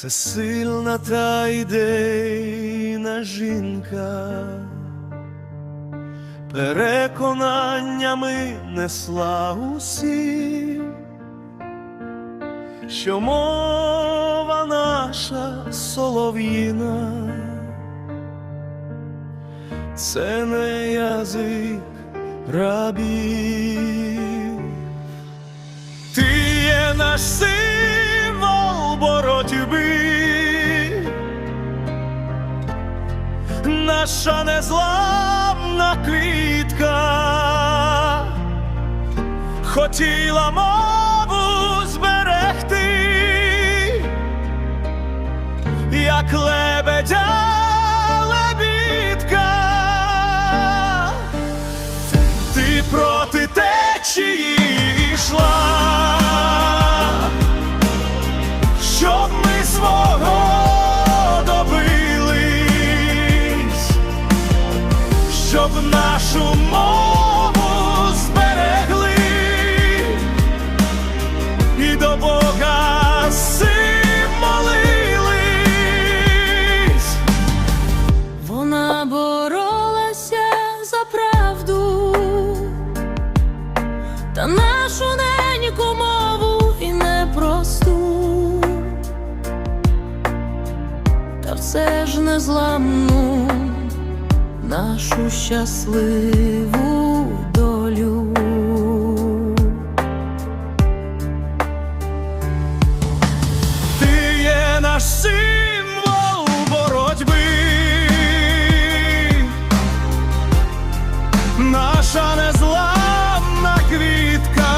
Це сильна та ідейна жінка, переконаннями несла усі, що мова наша солов'їна, це не язик рабів. Ти є наш символ наша незламна квітка, хотіла мову зберегти, як лебедя лебідка. Ти проти течії щоб нашу мову зберегли. І до Бога сим молились. Вона боролася за правду. Та нашу неньку мову і непросту, та все ж незламну нашу щасливу долю. Ти є наш символ боротьби, наша незламна квітка,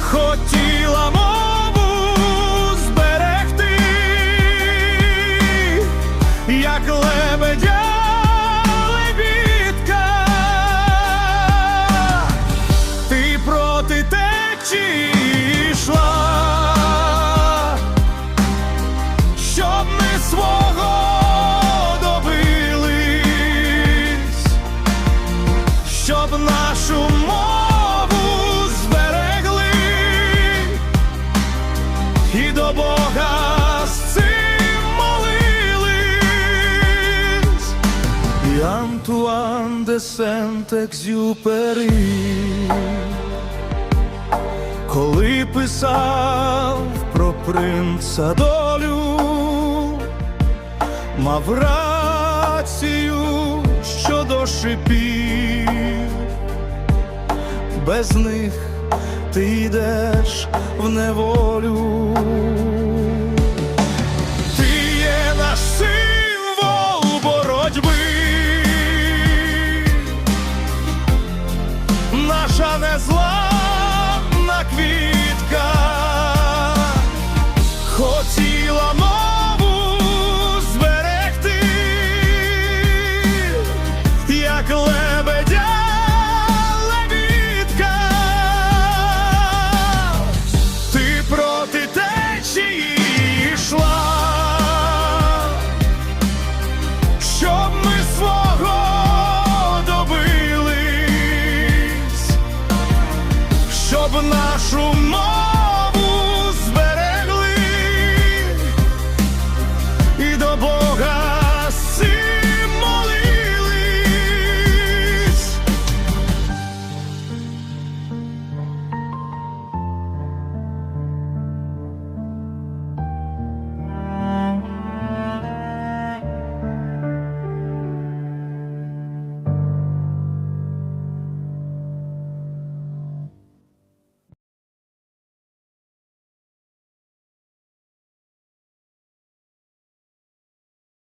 хотіла мову зберегти, як лебедя і до Бога з цим молились. І Антуан де Сент-Екзюпері коли писав про принца долю, мав рацію щодо шипів, без них ти йдеш в неволю.